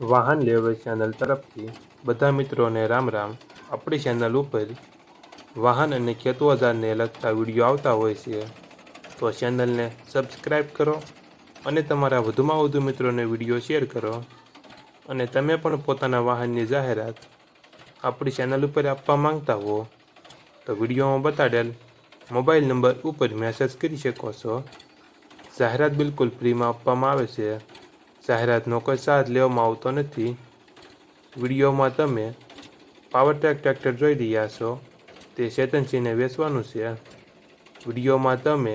વાહન level channel તરફથી બધા મિત્રોને રામ રામ. આપણી ચેનલ ઉપર વાહન અને ખેત ઓજારને લગતા વીડિયો આવતા હોય છે, તો ચેનલને સબસ્ક્રાઈબ કરો અને તમારા વધુમાં વધુ મિત્રોને વીડિયો શેર કરો અને તમે પણ પોતાના વાહનની જાહેરાત આપણી ચેનલ ઉપર આપવા માંગતા હો, તો વિડીયોમાં બતાડેલ મોબાઈલ નંબર ઉપર મેસેજ કરી શકો છો. જાહેરાત બિલકુલ ફ્રીમાં આપવામાં આવે છે. જાહેરાતનો કોઈ સાથ લેવામાં આવતો નથી. વિડીયોમાં તમે પાવર ટ્રેક ટ્રેક્ટર જોઈ રહ્યા છો. તે ચેતનસિંહને વેચવાનું છે. વિડીયોમાં તમે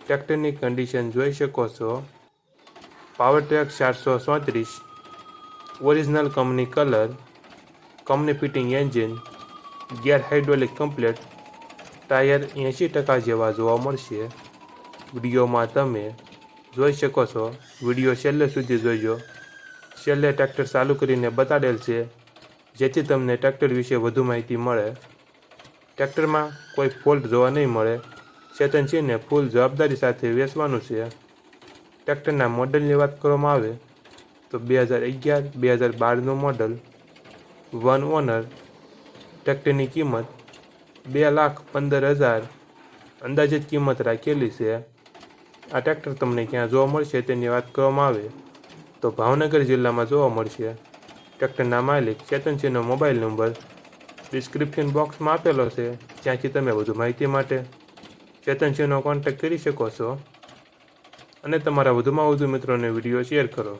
ટ્રેક્ટરની કન્ડિશન જોઈ શકો છો. પાવર ટ્રેક ચારસો ચોત્રીસ original company colour company fitting engine gear hydraulic complete tyre એંશી ટકા જેવા જોવા મળશે. વિડીયોમાં તમે જોઈ શકો છો. વીડિયો છેલ્લે સુધી જોઈજો છેલ્લે ટ્રેક્ટર ચાલુ કરીને બતાડેલ છે, જેથી તમને ટ્રેક્ટર વિશે વધુ માહિતી મળે. ટ્રેક્ટરમાં કોઈ ફોલ્ટ જોવા નહીં મળે. ચેતનસિંહને ફૂલ જવાબદારી સાથે વેચવાનું છે. ટ્રેક્ટરના મોડલની વાત કરવામાં આવે, તો બે હજાર અગિયાર, બે હજાર બારનું મોડલ, વન ઓનર, ટ્રેક્ટરની કિંમત બે લાખ પંદર હજાર અંદાજિત કિંમત રાખેલી છે. આ ટ્રેક્ટર તમને ક્યાં જોવા મળશે તેની વાત કરવામાં આવે. તો ભાવનગર જિલ્લામાં જોવા મળશે. ટ્રેક્ટરના માલિક ચેતનસિંહનો મોબાઈલ નંબર ડિસ્ક્રિપ્શન બોક્સમાં આપેલો છે. ત્યાંથી તમે વધુ માહિતી માટે ચેતનસિંહનો કોન્ટેક્ટ કરી શકો છો. અને તમારા વધુમાં વધુ મિત્રોને વીડિયો શેર કરો.